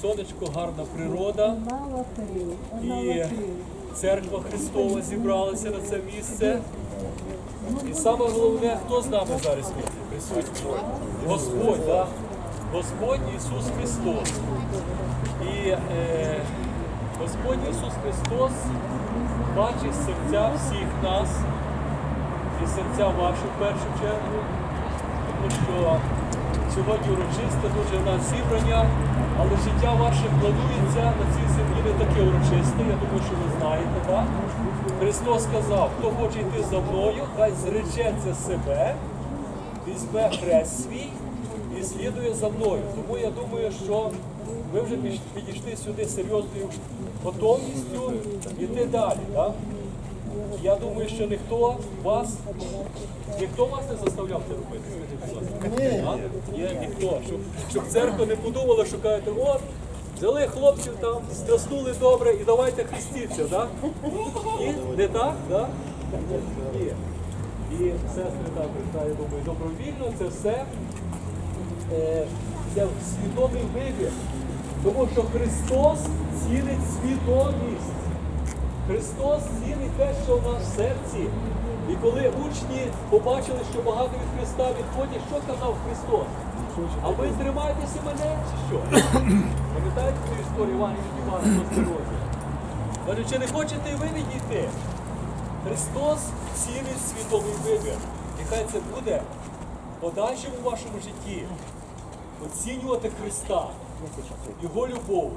сонечко, гарна природа. І церква Христова зібралася на це місце. І саме головне, хто з нами зараз присутній? Господь, да? Господь Ісус Христос. І е, Господь Ісус Христос бачить серця всіх нас і серця ваші в першу чергу, тому що сьогодні урочисте дуже в нас зібрання, але життя ваше планується на цій землі не таке урочисте, я думаю, що ви знаєте, так? Христос сказав, хто хоче йти за мною, хай зречеться себе, візьме хрест свій і слідує за мною. Тому я думаю, що ви вже підійшли сюди серйозною готовністю йти далі. Так? Я думаю, що ніхто вас, ніхто вас не заставляв це робити. Скажіть, будь ласка. А? Є ніхто. Щоб, щоб церква не подумала, що кажете, от, взяли хлопців там, страснули добре і давайте хрестіться, так? І не так, так? Ні. І сестри також, так, я думаю, добровільно це все е, це свідомий вибір. Тому що Христос цінить свідомість. Христос цінить те, що в нас в серці. І коли учні побачили, що багато від Христа відходять, що казав Христос? А ви тримаєтеся мене чи що? Пам'ятаєте цю історію Івана від Івана Роздорозі? Каже, чи не хочете ви відійти? Христос цінить свідомий вибір. І хай це буде в подальшому вашому житті оцінювати Христа, Його любов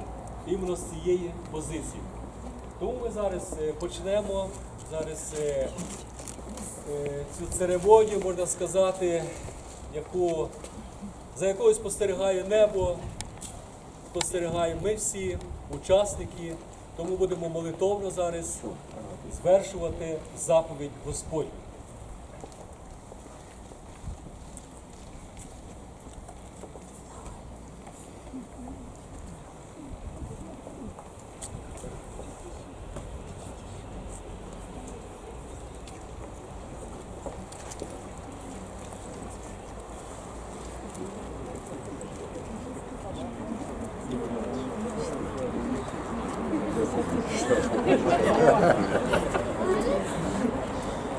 іменно з цієї позиції. Тому ми зараз е, почнемо зараз е, е, цю церемонію, можна сказати, яку, за якою спостерігає небо, спостерігаємо ми всі, учасники. Тому будемо молитовно зараз звершувати заповідь Господню.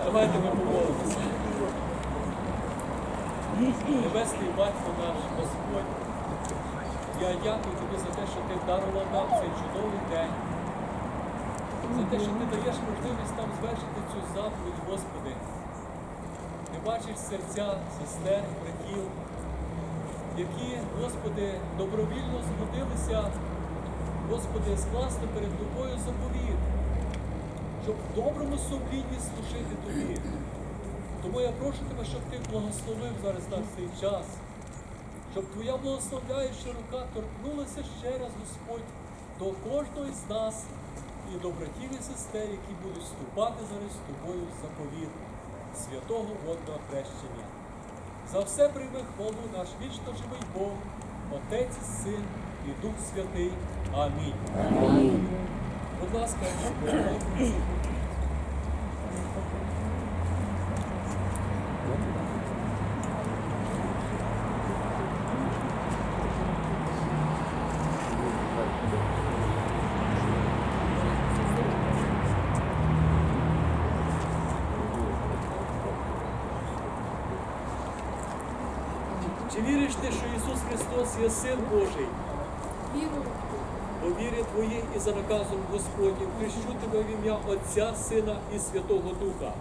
Давайте ми помолимося. Небесний Батько наш Господь, я дякую тобі за те, що ти дарував нам цей чудовий день, за те, що ти даєш можливість нам звершити цю заповідь, Господи. Ти бачиш серця сестер, братів, які, Господи, добровільно згодилися, Господи, скласти перед тобою заповіт щоб в доброму сумлінні служити тобі. Тому я прошу тебе, щоб ти благословив зараз нас цей час, щоб твоя благословляюча рука торкнулася ще раз, Господь, до кожного з нас і до братів і сестер, які будуть ступати зараз з тобою в заповіт святого водного хрещення. За все прийме хвалу наш вічно живий Бог, Отець, і Син і Дух Святий. Амінь. Будь ласка, Чи віриш ти, що Ісус Христос є Син Божий? Вірую. По вірі твоїй і за наказом Господнім хрещу тебе в ім'я Отця, Сина і Святого Духа.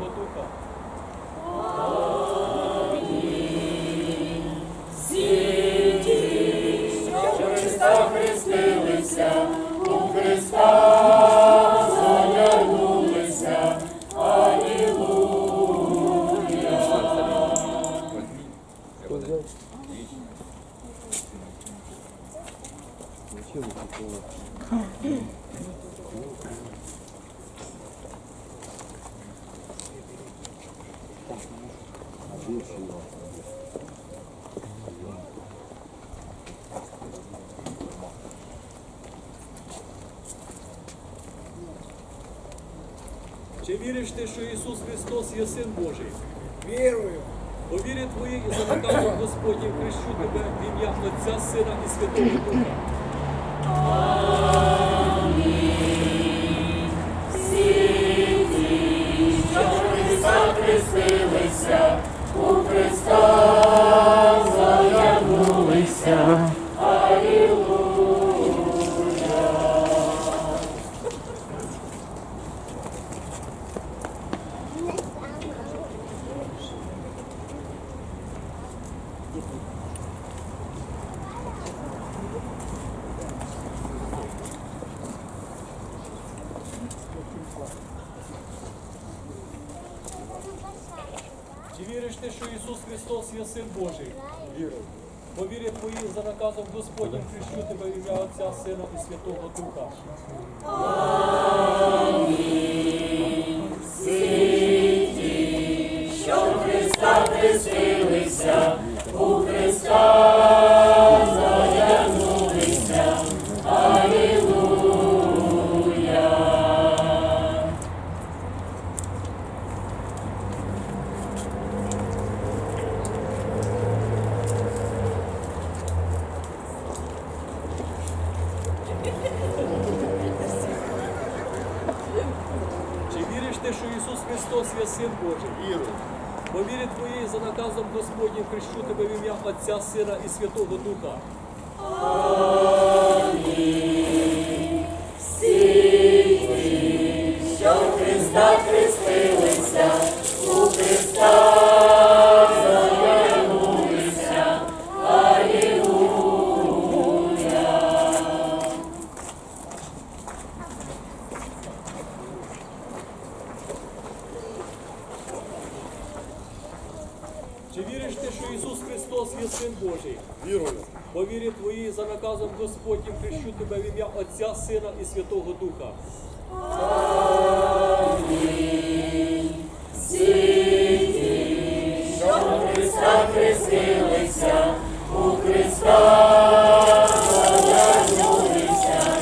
І Святого Духа. Чи віриш ти, що Ісус Христос є Син Божий? Вірую. По вірі твоїй і запитання Господні хрещу тебе в ім'я Отця, Сина і Святого Духа. Що Христа хрестилися, у Христа Віриш ти, що Ісус Христос є Син Божий? Вірую. Бо вірять твої за наказом Господнім хрещу тебе в ім'я Отця, Сина і Святого Духа. Що Христа хрестилися, віриш що Ісус Христос є Син Божий? Віру. По вірі твоїй за наказом Господнім хрещу тебе в ім'я Отця, Сина і Святого Духа. Що Христа хрестилися, у Христа хрещу тебе в ім'я Отця, Сина і Святого Духа. Що Христа хрестилися, у Христа заглянулися.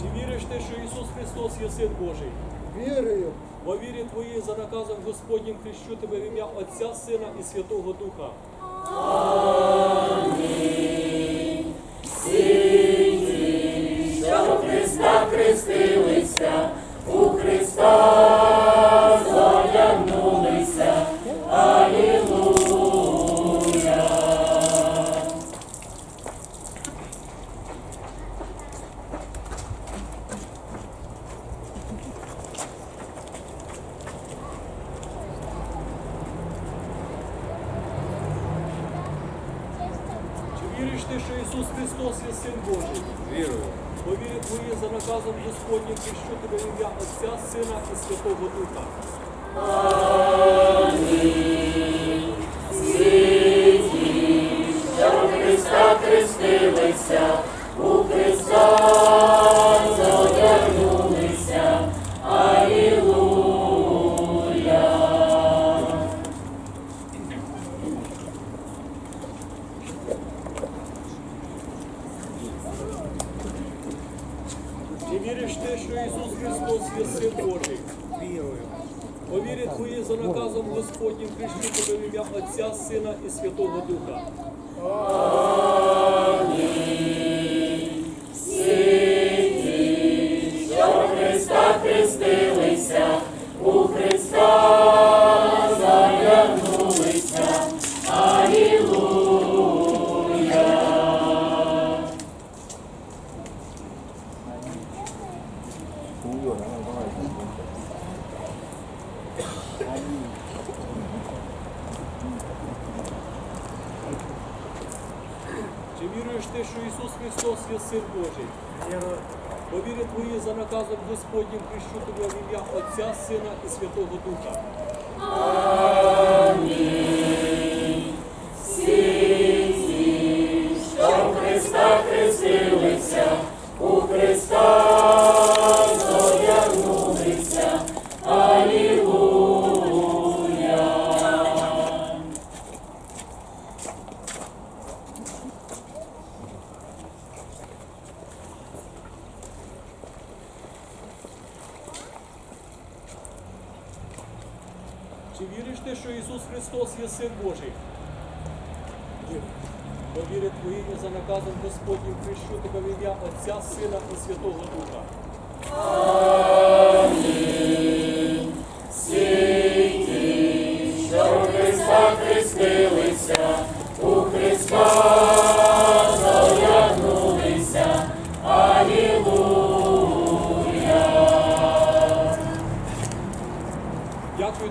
Чи віриш ти, що Ісус Христос є Син Божий? Вірую. По вірі твоїй за наказом Господнім хрещу тебе в ім'я Отця, Сина і Святого Духа. Що за наказом Господнім хрещу тебе ім'я Отця, Сина і Святого Духа. Що Христа хрестилися, у Христа Христу тебе ім'я Отця, Сина і Святого Духа. Христа хрестилися, у Христа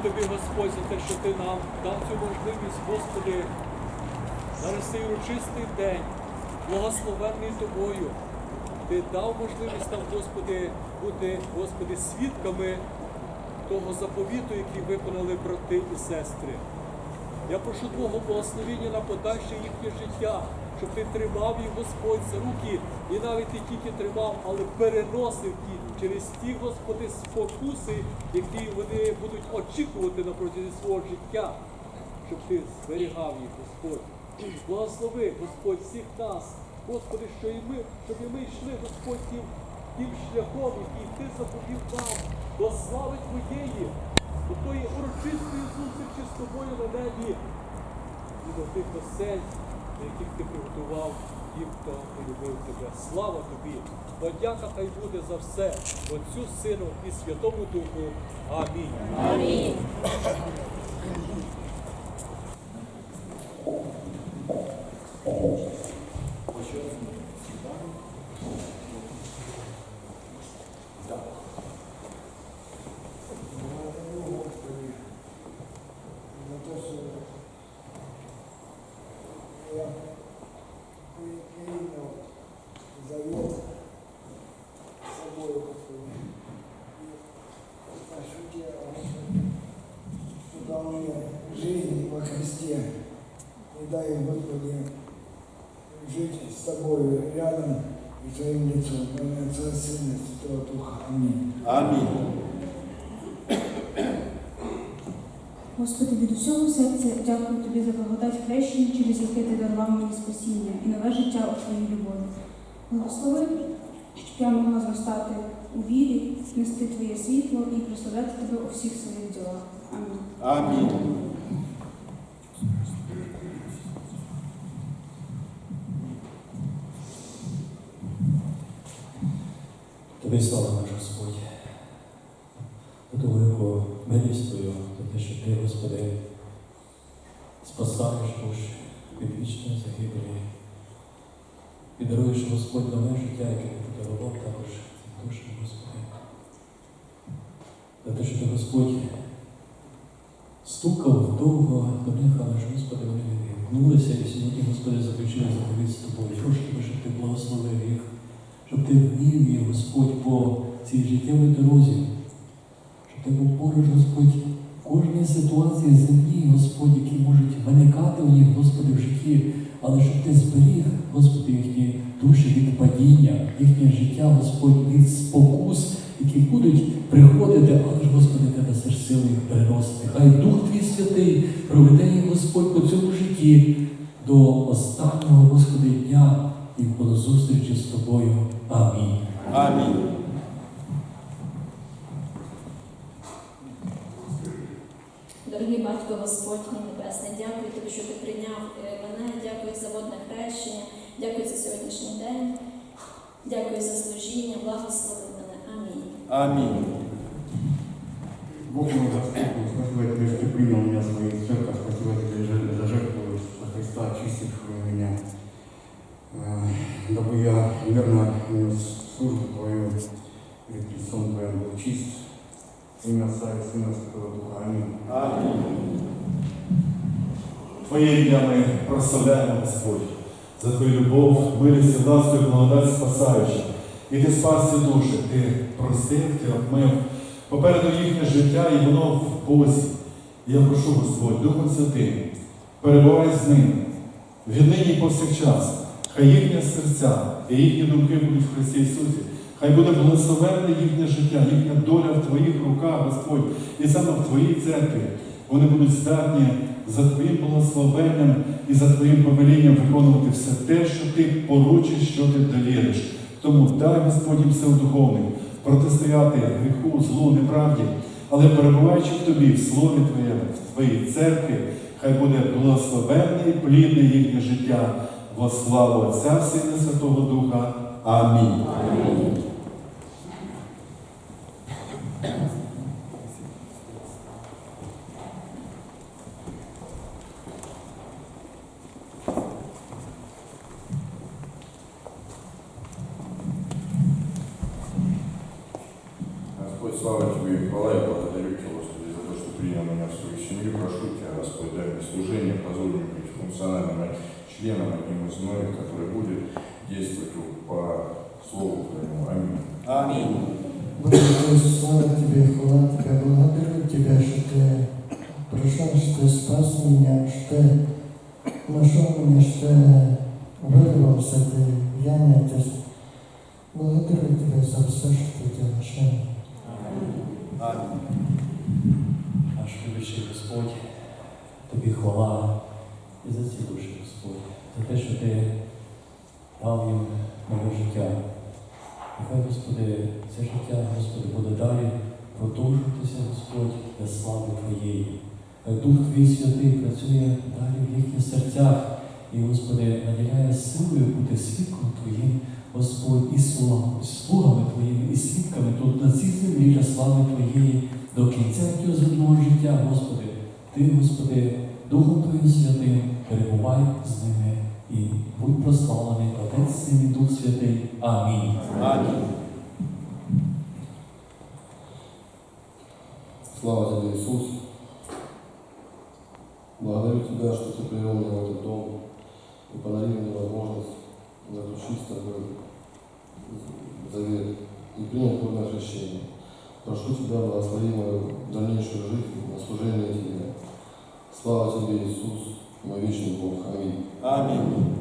тобі, Господь, за те, що ти нам дав цю можливість, Господи, на цей урочистий день, благословенний тобою. Ти дав можливість нам, Господи, бути, Господи, свідками того заповіту, який виконали брати і сестри. Я прошу Твого благословення на подальше їхнє життя, щоб ти тримав їх, Господь, за руки, і навіть не тільки тримав, але переносив їх через ті, Господи, спокуси, які вони будуть очікувати на протязі свого життя, щоб ти зберігав їх, Господь. Благослови, Господь, всіх нас, Господи, що і ми, щоб і ми йшли, Господь, тим, тим шляхом, який ти заповів нам, до слави Твоєї, до тої урочистої зустрічі з тобою на небі і до тих осель, на яких ти приготував тим, хто полюбив тебе. Слава тобі! Подяка хай буде за все, Отцю, Сину і Святому Духу. Амінь. За те, що я прийняв завет з собою, Господи. И ощутил, Господи, что дал мне жизнь во Христе. И дай, Господи, жить с Тобою рядом и Твоим лицом. Во имя Отца, Сына и Святого Духа. Аминь. Амінь. Господи, від усього серця дякую Тобі за благодать хрещення, через яке Ти дарував мені спасіння і нове життя у Твоїй любові. Благослови, щоб я могла зростати у вірі, нести Твоє світло і прославляти Тебе у всіх своїх ділах. Амінь. Амінь. Тобі слава наш Господь, за ту велику милість Твою, за те, що Ти, Господи, спасаєш душ від вічної загибелі. І даруєш, Господь, нове життя, яке Ти подарував також цим душам, Господи. За те, що Ти, Господь, стукав довго до них, але ж, Господи, вони відгукнулися і сьогодні, Господи, заключили заповідь з Тобою. Прошу щоб Ти благословив їх щоб ти вмів їх, Господь, по цій життєвій дорозі, щоб ти був поруч, Господь, кожній ситуації землі, Господь, які можуть виникати у них, Господи, в житті, але щоб ти зберіг, Господи, їхні душі від падіння, їхнє життя, Господь, від спокус, які будуть приходити, але ж, Господи, ти дасиш сили їх переносити. Хай Дух Твій Святий проведе їх, Господь, по цьому житті до останнього, Господи, дня і до зустрічі з Тобою. Амінь. Амінь. Дорогі батько Дякую тобі, що ти прийняв е, мене. Дякую за водне хрещення. Дякую за сьогоднішній день. Дякую за служіння. Благослови мене. Амінь. Амінь. Бог мой Господь, спасибо тебе, что ты принял меня в свою церковь, спасибо тебе за- за жертву за Христа, очистившего меня, Э, дабы я верно нес службу Твою перед лицом Твоим был чист. В Имя Отца и Сына Святого Духа. Аминь. Амінь. Твоє ім'я ми прославляємо, Господь, за Твою любов, милість, і ласку і благодать спасаюча. І ти спас ці душі, ти простив, ти обмив. Попереду їхнє життя і воно в Бозі. І я прошу, Господь, Духом Святим, перебувай з ними, віднині повсякчас. Хай їхні серця і їхні думки будуть в Христі Ісусі. Хай буде благословенне їхнє життя, їхня доля в Твоїх руках, Господь, і саме в Твоїй церкві. Вони будуть здатні за Твоїм благословенням і за Твоїм повелінням виконувати все те, що Ти поручиш, що Ти довіриш. Тому дай Господь їм сил протистояти гріху, злу, неправді, але перебуваючи в Тобі, в Слові Твоєму, в Твоїй церкві, хай буде благословенне і плідне їхнє життя во славу Отця, Сина Святого Духа. Амінь. Господь, слава Тебе и хвала, я благодарю Тебя, Господи, за то, что принял меня в свою семью. Прошу Тебя, Господь, дай мне служение, позволь мне быть функциональным членом, одним из многих, который будет действовать по Слову Твоему. Аминь. Амінь. Господи, слава Тебе, хвала Тебе, благодарю Тебя, что Ты пришел, что Ты спас меня, что Ты нашел меня, что Ты вырвал с этой ямы. Отец. Благодарю Тебя за все, что Ты делаешь. Аминь. Амінь. Наш любящий Господь, тобі хвала і за ці душі, Господь, за те, що ти дав їм нове життя. Нехай, Господи, це життя, Господи, буде далі продовжуватися, Господь, для слави Твоєї. Хай Дух Твій Святий працює далі в їхніх серцях і, Господи, наділяє силою бути свідком Твоїм, Господь, і слугами, слугами Твоїми, і свідками тут на цій землі для слави Твоєї до кінця цього земного життя, Господи. Ти, Господи, Духом Твоїм Святим, перебувай з ними і будь прославлений Отець Син і Дух Святий. Амінь. Амінь. Слава тебе, Иисус. Благодарю Тебя, что Ты привел меня в этот дом благослови мою дальнейшую жизнь на служение Тебе. Слава Тебе, Иисус, мой вечный Бог. Аминь. Амінь.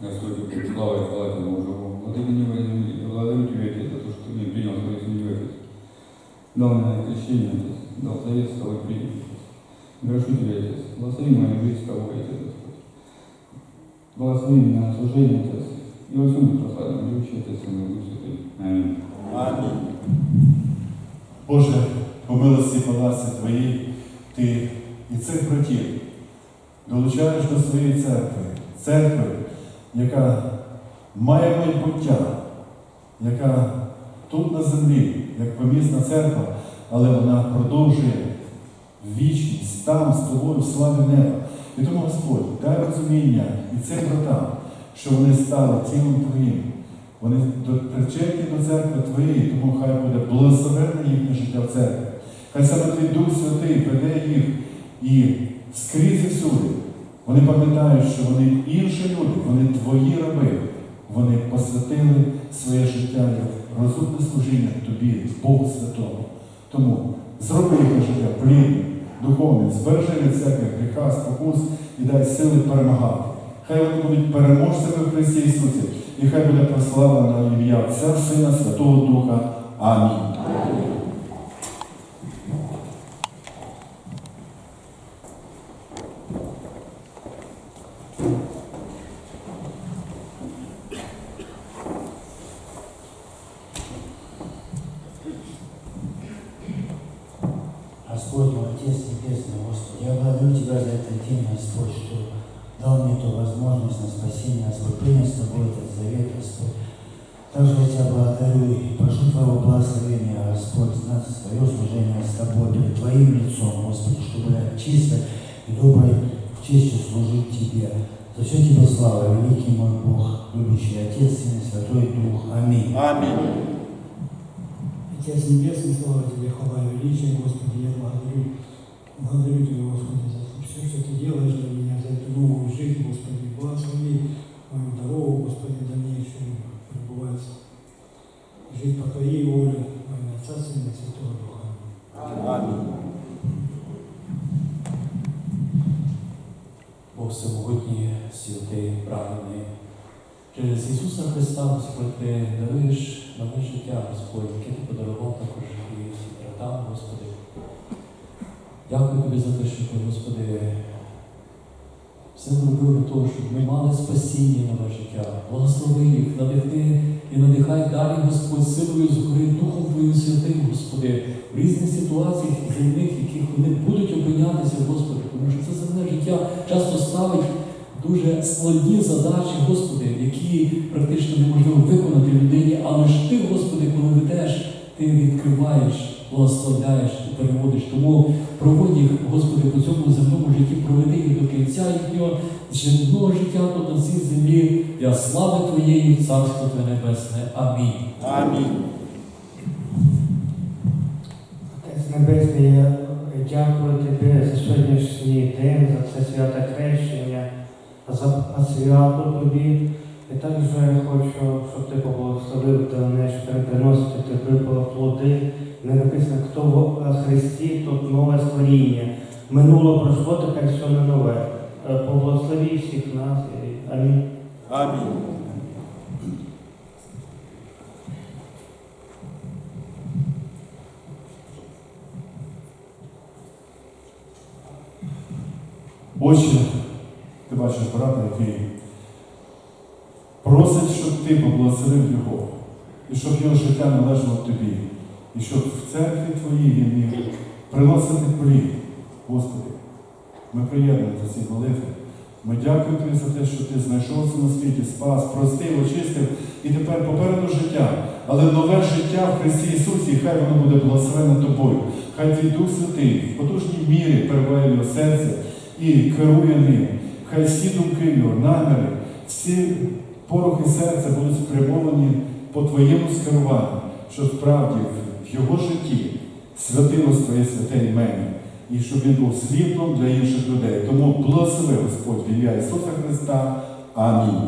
Господь, слава и хвала Тебе, Боже Бог. Благодарю Тебя, и благодарю Тебя, Отец, за то, что Ты меня принял свою семью, Отец. Дал мне крещение, Отец. Дал совет с Тобой принять, Отец. Прошу Тебя, Отец, благослови мою жизнь с Тобой, Отец, Господь. Благослови меня на служение, Отец. И во всем прославим, Отец, и мой Дух Святый. Аминь. Амінь. Боже, по милості і по ласі Твоїй, Ти і цих братів долучаєш до своєї церкви, церкви, яка має майбуття, яка тут на землі, як помісна церква, але вона продовжує вічність там з тобою в славі неба. І тому Господь, дай розуміння і цим братам, що вони стали тілом Твоїм. Вони причетні до церкви Твоєї, тому хай буде благословенне їхнє життя в церкві. Хай саме Твій Дух Святий веде їх і скрізь і всюди. Вони пам'ятають, що вони інші люди, вони Твої раби. Вони посвятили своє життя як розумне служіння Тобі, Богу Святому. Тому зроби їхнє життя плідним, духовним, збережи від всяких гріха, спокус і дай сили перемагати. Хай вони будуть переможцями в Христі Ісусі, і хай буде прославлено ім'я Отця, Сина, Святого Духа. Амінь. Чисто и доброй честью служить Тебе. За все Тебе слава, великий мой Бог, любящий Отец, Сын и Святой Дух. Аминь. Отец Небесный, слава Тебе, хвала и величие, Господи, я благодарю, благодарю Тебя, Господи, за все, что Ты делаешь для меня, за эту новую жизнь, Господи, благослови мою дорогу, Господи, дальнейшую пребывать, жить по Твоей воле, во имя Отца, Сына и Святого Духа. Бог всемогутній, святий, праведний. Через Ісуса Христа, Господь, ти даруєш нове життя, Господь, яке ти подарував також і братам, Господи. Дякую тобі за те, що ти, Господи, все зробив для того, щоб ми мали спасіння нове життя. Благослови їх, надихни і надихай далі, Господь, силою згори, Духом Твоїм святим, Господи, в різних ситуаціях земних, в яких вони будуть опинятися, Господи, тому що це земне життя часто ставить дуже складні задачі, Господи, які практично неможливо виконати людині, але ж Ти, Господи, коли ведеш, Ти відкриваєш, благословляєш і переводиш. Тому проводь їх, Господи, по цьому земному житті, проведи їх до кінця їхнього земного життя тут на цій землі для слави Твоєї, Царство Твоє Небесне. Амінь. Отець Небесний, я дякую Тобі за сьогоднішній день, за це свято хрещення, за свято Тобі. І також я хочу, щоб ти поблагословив що приносити тобі плоди. Не написано, хто в Христі, тут нове створіння. Минуло пройшло, тепер все на нове. Е, Поблагослови всіх нас. і Амінь. Отче, ти бачиш брата, який просить, щоб ти поблагословив його, і щоб його життя належало тобі, і щоб в церкві твоїй він міг приносити плід. Господи, ми приєднуємо до цієї молитви. Ми дякуємо тобі за те, що ти знайшовся на світі, спас, простив, очистив, і тепер попереду життя. Але нове життя в Христі Ісусі, хай воно буде благословене тобою. Хай твій Дух Святий в потужній мірі перебуває його серце і керує ним. Хай всі думки його, наміри, всі порохи серця будуть спрямовані по твоєму скеруванню, щоб справді в його житті святилось твоє святе ім'я. І щоб він був світлом для інших людей. Тому благослови Господь в ім'я Ісуса Христа. Амінь.